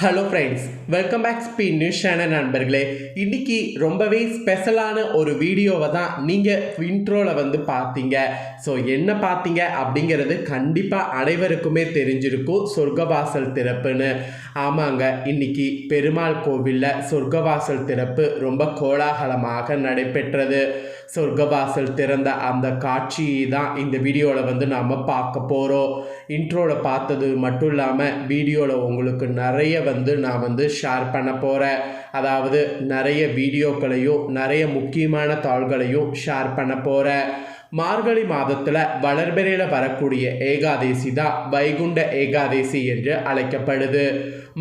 Hello friends welcome back ஸ்பீன் news channel நண்பர்களே. இன்னைக்கு ரொம்பவே ஸ்பெஷலான ஒரு வீடியோவை தான் நீங்கள் இன்ட்ரோவில் வந்து பார்த்தீங்க. ஸோ என்ன பார்த்தீங்க அப்படிங்கிறது கண்டிப்பாக அனைவருக்குமே தெரிஞ்சிருக்கும். சொர்க்கவாசல் திறப்புன்னு. ஆமாங்க இன்னைக்கு பெருமாள் கோவிலில் சொர்க்கவாசல் திறப்பு ரொம்ப கோலாகலமாக நடைபெற்றது. சொர்க்கவாசல் திறந்த அந்த காட்சியை தான் இந்த வீடியோவில் வந்து நாம் பார்க்க போகிறோம் இன்ட்ரோவில் பார்த்தது மட்டும் இல்லாமல் வீடியோவில் உங்களுக்கு நிறைய வந்து நான் வந்து ஷேர் பண்ண போகிறேன் அதாவது நிறைய வீடியோக்களையும் நிறைய முக்கியமான தாள்களையும் ஷேர் பண்ண போகிறேன் மார்கழி மாதத்தில் வளர்பிறையில் வரக்கூடிய ஏகாதேசி தான் வைகுண்ட ஏகாதேசி என்று அழைக்கப்படுது.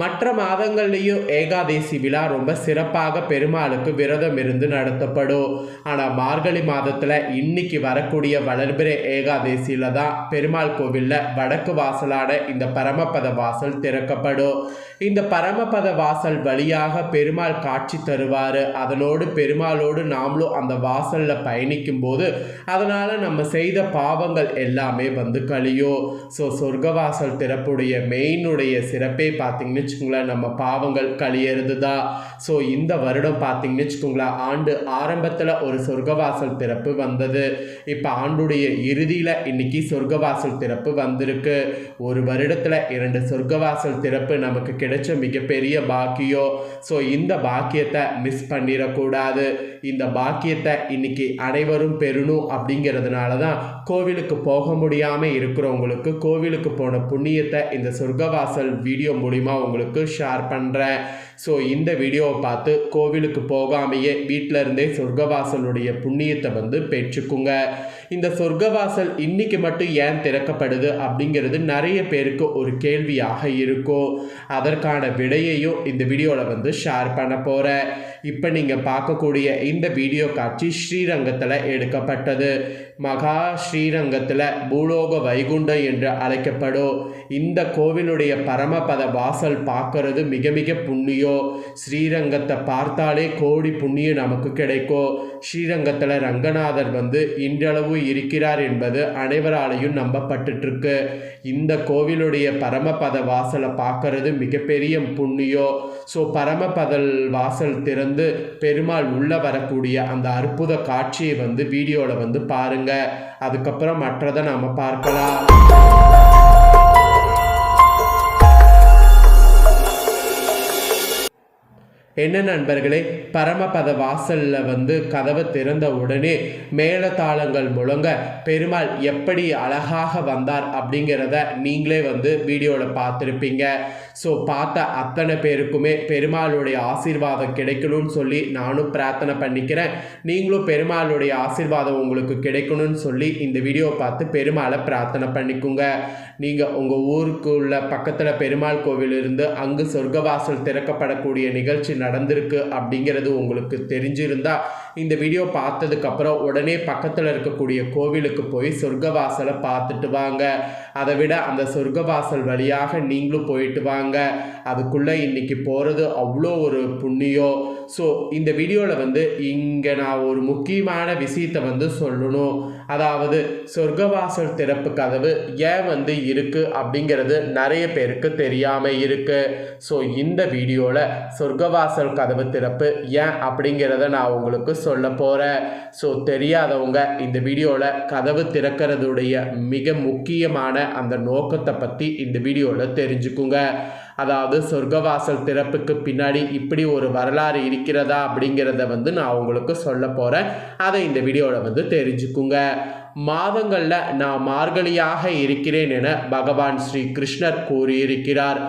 மற்ற மாதங்கள்லேயும் ஏகாதேசி விழா ரொம்ப சிறப்பாக பெருமாளுக்கு விரதம் இருந்து நடத்தப்படும். ஆனால் மார்கழி மாதத்தில் இன்னைக்கு வரக்கூடிய வளர்பிறை ஏகாதேசியில் தான் பெருமாள் கோவிலில் வடக்கு வாசலான இந்த பரமபத வாசல் திறக்கப்படும். இந்த பரமபத வாசல் வழியாக பெருமாள் காட்சி தருவார். அதனோடு பெருமாளோடு நாமளும் அந்த வாசலில் பயணிக்கும் போது அதனால் நம்ம செய்த பாவங்கள் எல்லாமே வந்து கழியும் ஸோ சொர்க்கவாசல் திறப்புடைய மெயினுடைய சிறப்பே பார்த்தீங்கன்னு வச்சுக்கோங்களேன் நம்ம பாவங்கள் கழியறது தான் ஸோ இந்த வருடம் பார்த்தீங்கன்னு வச்சுக்கோங்களேன் ஆண்டு ஆரம்பத்தில் ஒரு சொர்க்கவாசல் திறப்பு வந்தது. இப்போ ஆண்டுடைய இறுதியில் இன்னைக்கு சொர்க்கவாசல் திறப்பு வந்திருக்கு. ஒரு வருடத்தில் இரண்டு சொர்க்கவாசல் திறப்பு நமக்கு கிடைச்ச மிகப்பெரிய பாக்கியம் ஸோ இந்த பாக்கியத்தை மிஸ் பண்ணிடக்கூடாது. இந்த பாக்கியத்தை இன்னைக்கு அனைவரும் பெறணும் அப்படிங்கிறதுனால தான் கோவிலுக்கு போக முடியாமல் இருக்கிறவங்களுக்கு கோவிலுக்கு போன புண்ணியத்தை இந்த சொர்க்கவாசல் வீடியோ மூலிமா உங்களுக்கு ஷேர் பண்ணுறேன் ஸோ இந்த வீடியோவை பார்த்து கோவிலுக்கு போகாமையே வீட்டில் இருந்தே சொர்க்கவாசலுடைய புண்ணியத்தை வந்து பெற்றுக்குங்க. இந்த சொர்க்கவாசல் இன்னைக்கு மட்டும் ஏன் திறக்கப்படுது அப்படிங்கிறது நிறைய பேருக்கு ஒரு கேள்வியாக இருக்கும். அதற்கான விடையையும் இந்த வீடியோவில் வந்து ஷேர் பண்ண போகிறேன் இப்போ நீங்கள் பார்க்கக்கூடிய இந்த வீடியோ காட்சி ஸ்ரீரங்கத்தில் எடுக்கப்பட்டது. மகா ஸ்ரீரங்கத்தில் பூலோக வைகுண்டம் என்று அழைக்கப்படும் இந்த கோவிலுடைய பரமபத வாசல் பார்க்கறது மிக மிக புண்ணியம் ஸ்ரீரங்கத்தை பார்த்தாலே கோடி புண்ணியம் நமக்கு கிடைக்கும் ஸ்ரீரங்கத்தில் ரங்கநாதர் வந்து இன்றளவு இருக்கிறார் என்பது அனைவராலையும் நம்பப்பட்டுருக்கு இந்த கோவிலுடைய பரமபத வாசலை பார்க்கறது மிகப்பெரிய புண்ணியம் ஸோ பரமபதல் வாசல் திறந்து பெருமாள் உள்ளே வரக்கூடிய அந்த அற்புத காட்சியை வந்து வீடியோவில் வந்து பாருங்கள் அதுக்கப்புறம் மற்றதை நாம் பார்க்கலாம். என்ன நண்பர்களே பரமபத வாசலில் வந்து கதவை திறந்த உடனே மேளதாளங்கள் முழங்க பெருமாள் எப்படி அழகாக வந்தார் அப்படிங்கிறத நீங்களே வந்து வீடியோவில் பார்த்துருப்பீங்க. ஸோ பார்த்த அத்தனை பேருக்குமே பெருமாளுடைய ஆசீர்வாதம் கிடைக்கணும்னு சொல்லி நானும் பிரார்த்தனை பண்ணிக்கிறேன். நீங்களும் பெருமாளுடைய ஆசீர்வாதம் உங்களுக்கு கிடைக்கணும்னு சொல்லி இந்த வீடியோவை பார்த்து பெருமாளை பிரார்த்தனை பண்ணிக்கோங்க. நீங்கள் உங்கள் ஊருக்குள்ள பக்கத்தில் பெருமாள் கோவில் இருந்து அங்கு சொர்க்கவாசல் திறக்கப்படக்கூடிய நிகழ்ச்சி நடந்திருக்கு அப்படிங்கிறது உங்களுக்கு தெரிஞ்சிருந்தால் இந்த வீடியோ பார்த்ததுக்கப்புறம் உடனே பக்கத்தில் இருக்கக்கூடிய கோவிலுக்கு போய் சொர்க்கவாசலை பார்த்துட்டு வாங்க. அதை விட அந்த சொர்க்கவாசல் வழியாக நீங்களும் போயிட்டு வாங்க. அதுக்குள்ளே இன்றைக்கி போகிறது அவ்வளோ ஒரு புண்ணியம். ஸோ இந்த வீடியோவில் வந்து இங்கே நான் ஒரு முக்கியமான விஷயத்தை வந்து சொல்லணும். அதாவது சொர்க்கவாசல் திறப்பு கதவு ஏன் வந்து இருக்குது அப்படிங்கிறது நிறைய பேருக்கு தெரியாமல் இருக்குது ஸோ இந்த வீடியோவில் சொர்க்கவாசல் கதவு திறப்பு ஏன் அப்படிங்கிறத நான் உங்களுக்கு சொல்ல போகிறேன் ஸோ தெரியாதவங்க இந்த வீடியோவில் கதவு திறக்கிறதுடைய மிக முக்கியமான அந்த நோக்கத்தை பற்றி இந்த வீடியோவில் தெரிஞ்சுக்குங்க. அதாவது சொர்க்கவாசல் திறப்புக்கு பின்னாடி இப்படி ஒரு வரலாறு இருக்கிறதா அப்படிங்கிறத வந்து நான் உங்களுக்கு சொல்ல போகிறேன் அதை இந்த வீடியோவில் வந்து தெரிஞ்சுக்குங்க. மாதங்களில் நான் மார்கழியாக இருக்கிறேன் என பகவான் ஸ்ரீ கிருஷ்ணர் கூறியிருக்கிறார்.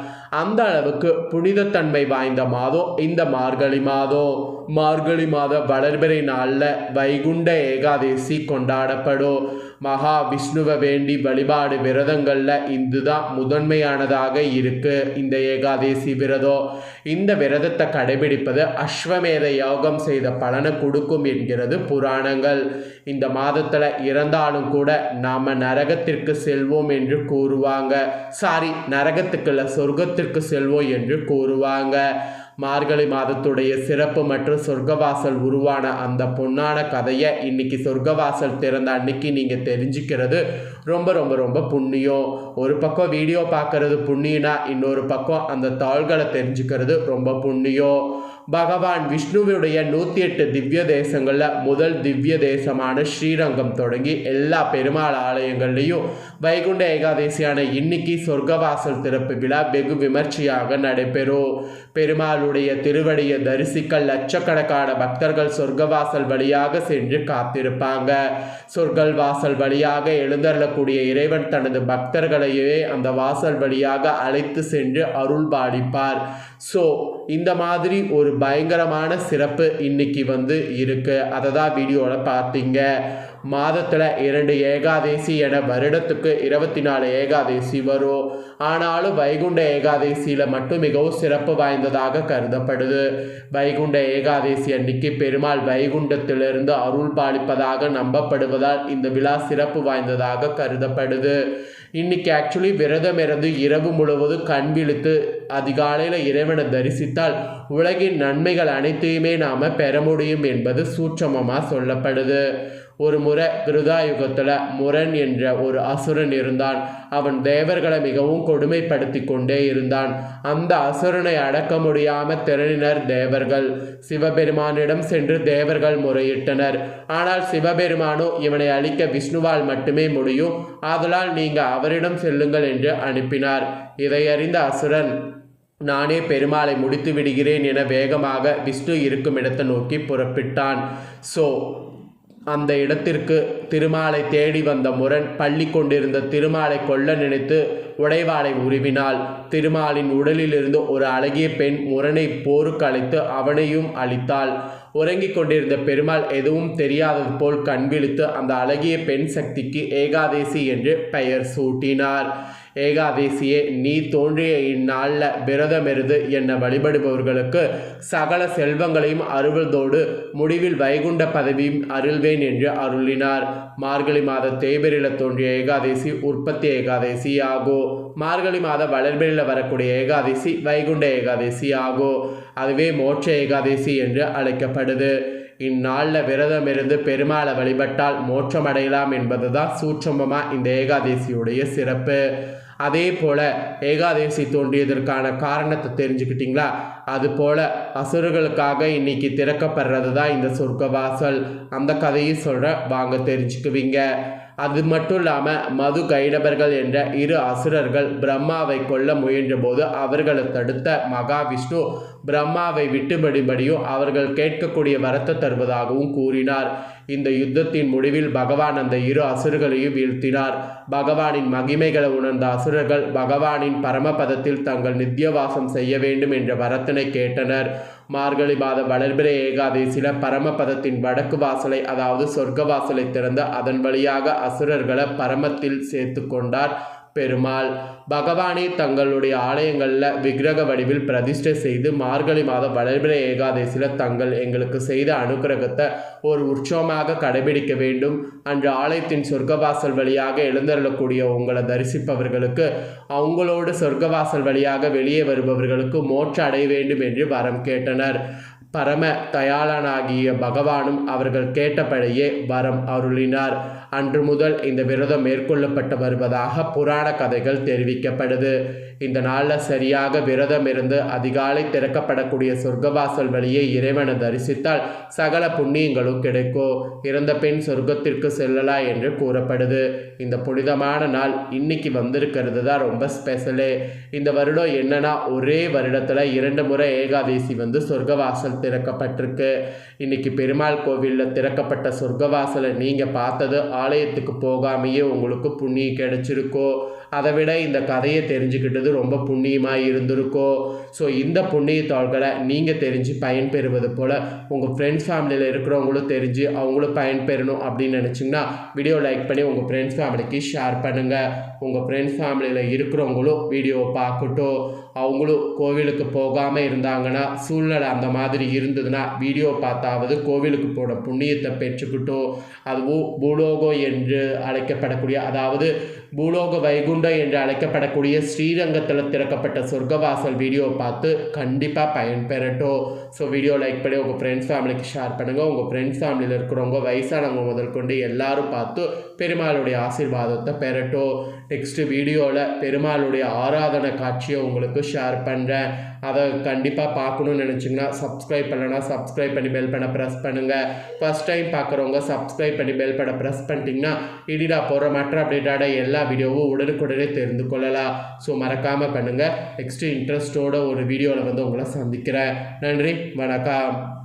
அந்த அளவுக்கு புனிதத்தன்மை வாய்ந்த மாதம் இந்த மார்கழி மாதம். மார்கழி மாத வளர்பிறை நாளில் வைகுண்ட ஏகாதேசி கொண்டாடப்படும். மகா விஷ்ணுவை வேண்டி வழிபாடு விரதங்களில் இதுதான் முதன்மையானதாக இருக்கு. இந்த ஏகாதேசி விரதம் இந்த விரதத்தை கடைபிடிப்பது அஸ்வமேத யோகம் செய்த பலனை கொடுக்கும் என்கிறது புராணங்கள். இந்த மாதத்தில் இறந்தாலும் கூட நாம் நரகத்திற்கு செல்வோம் என்று கூறுவாங்க. சாரி நரகத்துக்குள்ள சொர்க்கத்திற்கு செல்வோம் என்று கூறுவாங்க. மார்கழி மாதத்துடைய சிறப்பு மற்றும் சொர்க்கவாசல் உருவான அந்த பொன்னான கதையை இன்னைக்கு சொர்க்கவாசல் திறந்த அன்னைக்கு நீங்கள் தெரிஞ்சுக்கிறது ரொம்ப ரொம்ப ரொம்ப புண்ணியம். ஒரு பக்கம் வீடியோ பார்க்கறது புண்ணியனா இன்னொரு பக்கம் அந்த தாள்களை தெரிஞ்சுக்கிறது ரொம்ப புண்ணியம். பகவான் விஷ்ணுவுடைய நூற்றி எட்டு திவ்ய தேசங்களில் முதல் திவ்ய தேசமான ஸ்ரீரங்கம் தொடங்கி எல்லா பெருமாள் ஆலயங்கள்லேயும் வைகுண்ட ஏகாதசியான இன்னைக்கு சொர்க்கவாசல் திறப்பு விழா வெகு விமர்சையாக நடைபெறும். பெருமாளுடைய திருவடியை தரிசிக்க லட்சக்கணக்கான பக்தர்கள் சொர்க்கவாசல் வழியாக சென்று காத்திருப்பாங்க. சொர்க்கல் வாசல் வழியாக எழுந்தருளக்கூடிய இறைவன் தனது பக்தர்களையே அந்த வாசல் வழியாக அழைத்து சென்று அருள் பாலிப்பார். ஸோ இந்த மாதிரி ஒரு பயங்கரமான சிறப்பு இன்னைக்கு வந்து இருக்கு. அதை தான் வீடியோவில் பார்த்தீங்க. மாதத்தில் இரண்டு ஏகாதேசி என வருடத்துக்கு இருபத்தி நாலு ஏகாதேசி வரும். ஆனாலும் வைகுண்ட ஏகாதசியில் மட்டும் மிகவும் சிறப்பு வாய்ந்ததாக கருதப்படுது. வைகுண்ட ஏகாதேசி அன்னைக்கு பெருமாள் வைகுண்டத்திலிருந்து அருள் பாலிப்பதாக நம்பப்படுவதால் இந்த விழா சிறப்பு வாய்ந்ததாக கருதப்படுது. இன்னைக்கு ஆக்சுவலி விரதம் இருந்து இரவு முழுவதும் கண் விழித்து அதிகாலையில் இறைவனை தரிசித்தால் உலகின் நன்மைகள் அனைத்தையுமே நாம் பெற முடியும் என்பது சூட்சமமாக சொல்லப்படுது. ஒரு முறை கிருதாயுகத்தில் முரண் என்ற ஒரு அசுரன் இருந்தான். அவன் தேவர்களை மிகவும் கொடுமைப்படுத்தி கொண்டே இருந்தான். அந்த அசுரனை அடக்க முடியாமல் திரளினர் தேவர்கள். சிவபெருமானிடம் சென்று தேவர்கள் முறையிட்டனர். ஆனால் சிவபெருமானோ இவனை அழிக்க விஷ்ணுவால் மட்டுமே முடியும். ஆதலால் நீங்கள் அவரிடம் செல்லுங்கள் என்று அனுப்பினார். இதை அறிந்த அசுரன் நானே பெருமாளை முடித்து விடுகிறேன் என வேகமாக விஷ்ணு இருக்கும் இடத்தை நோக்கி புறப்பட்டான். ஸோ அந்த இடத்திற்கு திருமாலை தேடி வந்த முரண் பள்ளி கொண்டிருந்த திருமாலை கொல்ல நினைத்து உடைவாளை உருவினாள். திருமாலின் உடலிலிருந்து ஒரு அழகிய பெண் முரணை போருக்கு அழைத்து அவனையும் அழித்தாள். உறங்கிக் கொண்டிருந்த பெருமாள் எதுவும் தெரியாதது போல் கண்விழித்து அந்த அழகிய பெண் சக்திக்கு ஏகாதேசி என்று பெயர் சூட்டினார். ஏகாதேசியே நீ தோன்றிய இந்நாளில் விரதமெருது என்னை வழிபடுபவர்களுக்கு சகல செல்வங்களையும் அருள்வதோடு முடிவில் வைகுண்ட பதவியும் அருள்வேன் என்று அருளினார். மார்கழி மாத தேய்பிரில தோன்றிய ஏகாதேசி உற்பத்தி ஏகாதேசி ஆகோ. மார்கழி மாத வளர்பிரில வரக்கூடிய ஏகாதேசி வைகுண்ட ஏகாதேசி ஆகோ. அதுவே மோட்ச ஏகாதேசி என்று அழைக்கப்படுது. இந்நாளில் விரதம் இருந்து பெருமாளை வழிபட்டால் மோட்சமடையலாம் என்பது தான் சூட்சமமாக இந்த ஏகாதேசியுடைய சிறப்பு. அதே போல் ஏகாதேசி தோன்றியதற்கான காரணத்தை தெரிஞ்சுக்கிட்டிங்களா? அது போல் அசுரர்களுக்காக இன்னைக்கு திறக்கப்படுறது தான் இந்த சொர்க்கவாசல். அந்த கதையை சொல்கிற வாங்க தெரிஞ்சுக்குவீங்க. அது மட்டும் இல்லாமல் மது கைடபர்கள் என்ற இரு அசுரர்கள் பிரம்மாவை கொல்ல முயன்றபோது அவர்களை தடுத்த மகாவிஷ்ணு பிரம்மாவை விட்டுபடிபடியும் அவர்கள் கேட்கக்கூடிய வரத்தை தருவதாகவும் கூறினார். இந்த யுத்தத்தின் முடிவில் பகவான் அந்த இரு அசுரர்களையும் வீழ்த்தினார். பகவானின் மகிமைகளை உணர்ந்த அசுரர்கள் பகவானின் பரமபதத்தில் தங்கள் நித்தியவாசம் செய்ய வேண்டும் என்ற வரத்தினை கேட்டனர். மார்கழி மாத வளர்பிறை ஏகாதேசில பரமபதத்தின் வடக்கு வாசலை அதாவது சொர்க்க வாசலை திறந்து அதன் வழியாக அசுரர்களை பரமத்தில் சேர்த்து கொண்டார். பெருமாள். பகவானை தங்களுடைய ஆலயங்களில் விக்கிரக வடிவில் பிரதிஷ்டை செய்து மார்கழி மாதம் வளர்பிறை ஏகாதசியில் தங்கள் எங்களுக்கு செய்த அனுகிரகத்தை ஒரு உற்சவமாக கடைபிடிக்க வேண்டும். அன்று ஆலயத்தின் சொர்க்கவாசல் வழியாக எழுந்தருளக்கூடிய உங்களை தரிசிப்பவர்களுக்கு அவங்களோடு சொர்க்கவாசல் வழியாக வெளியே வருபவர்களுக்கு மோட்ச அடைய வேண்டும் என்று வரம் கேட்டனர். பரம தயாளனாகிய பகவானும் அவர்கள் கேட்டபடியே வரம் அருளினார். அன்று முதல் இந்த விரதம் மேற்கொள்ளப்பட்டு வருவதாக புராண கதைகள் தெரிவிக்கப்படுது. இந்த நாளில் சரியாக விரதம் இருந்து அதிகாலை திறக்கப்படக்கூடிய சொர்க்கவாசல் வழியே இறைவனை தரிசித்தால் சகல புண்ணியங்களும் கிடைக்கும். இறந்த பெண் சொர்க்கத்திற்கு செல்லலாம் என்று கூறப்படுது. இந்த புனிதமான நாள் இன்னைக்கு வந்திருக்கிறது தான் ரொம்ப ஸ்பெஷலு இந்த வருடம் என்னன்னா ஒரே வருடத்தில் இரண்டு முறை ஏகாதசி வந்து சொர்க்கவாசல் திறக்கப்பட்டிருக்கு. இன்னைக்கு பெருமாள் கோவிலில் திறக்கப்பட்ட சொர்க்கவாசலை நீங்கள் பார்த்தது ஆலயத்துக்கு போகாமையே உங்களுக்கு புண்ணியம் கிடைச்சிருக்கோ? அதை விட இந்த கதையை தெரிஞ்சுக்கிட்டது ரொம்ப புண்ணியமாக இருந்திருக்கோ? ஸோ இந்த புண்ணியத்தாள்களை நீங்கள் தெரிஞ்சு பயன்பெறுவது போல் உங்கள் ஃப்ரெண்ட்ஸ் ஃபேமிலியில் இருக்கிறவங்களும் தெரிஞ்சு அவங்களும் பயன்பெறணும் அப்படின்னு நினச்சிங்கன்னா வீடியோ லைக் பண்ணி உங்கள் ஃப்ரெண்ட்ஸ் ஃபேமிலிக்கு ஷேர் பண்ணுங்கள் உங்கள் ஃப்ரெண்ட்ஸ் ஃபேமிலியில் இருக்கிறவங்களும் வீடியோவை பார்க்கட்டும். அவங்களும் கோவிலுக்கு போகாமல் இருந்தாங்கன்னா சூழ்நிலை அந்த மாதிரி இருந்ததுன்னா வீடியோ பார்த்தாவது கோவிலுக்கு போன புண்ணியத்தை பெற்றுக்கிட்டோம். அதுவும் பூலோகம் என்று அழைக்கப்படக்கூடிய அதாவது பூலோக வைகுண்டம் என்று அழைக்கப்படக்கூடிய ஸ்ரீரங்கத்தில் திறக்கப்பட்ட சொர்க்கவாசல் வீடியோ பார்த்து கண்டிப்பாக பயன்பெறட்டும் ஸோ வீடியோ லைக் பண்ணி உங்கள் ஃப்ரெண்ட்ஸ் ஃபேமிலிக்கு ஷேர் பண்ணுங்கள் உங்கள் ஃப்ரெண்ட்ஸ் ஃபேமிலியில் இருக்கிறவங்க வயசானவங்க முதல் கொண்டு எல்லாரும் பார்த்து பெருமாளுடைய ஆசீர்வாதத்தை பெறட்டும். நெக்ஸ்ட்டு வீடியோவில் பெருமாளுடைய ஆராதனை காட்சியை உங்களுக்கு ஷேர் பண்ணுறேன் அதை கண்டிப்பாக பார்க்கணும்னு நினச்சிங்கன்னா சப்ஸ்கிரைப் பண்ணலன்னா சப்ஸ்கிரைப் பண்ணி பெல் பண்ண ப்ரெஸ் பண்ணுங்கள் ஃபஸ்ட் டைம் பார்க்குறவங்க சப்ஸ்கிரைப் பண்ணி பெல் பண்ண ப்ரெஸ் பண்ணிட்டீங்கன்னா இடிடா போகிற மற்ற அப்டேட்டான எல்லா வீடியோவும் உடனுக்குடனே தெரிந்து கொள்ளலாம். ஸோ மறக்காமல் பண்ணுங்கள் நெக்ஸ்ட்டு இன்ட்ரெஸ்ட்டோட ஒரு வீடியோவில் வந்து உங்களை சந்திக்கிறேன். நன்றி வணக்கம்.